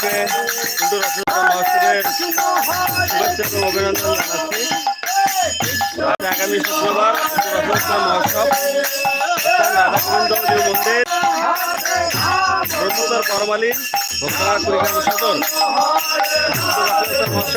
সকলকে উল্টো রথযাত্রা মহোৎসবের শুভেচ্ছা এবং অভিনন্দন জানাচ্ছি। আজ আগামী শুক্রবার রথযাত্রা মহোৎসব। স্থান রাধাগোবিন্দ মন্দির। ব্রহ্মদর করমালী উপলক্ষে আমরা করছি।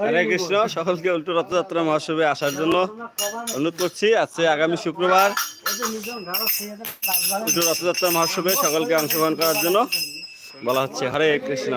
হরে কৃষ্ণ, সকলকে উল্টো রথযাত্রা মহোৎসবে আসার জন্য অনুরোধ করছি। আজকে আগামী শুক্রবার উল্টো রথযাত্রা মহোৎসবে সকলকে অংশগ্রহণ করার জন্য বলা হচ্ছে হরে কৃষ্ণ।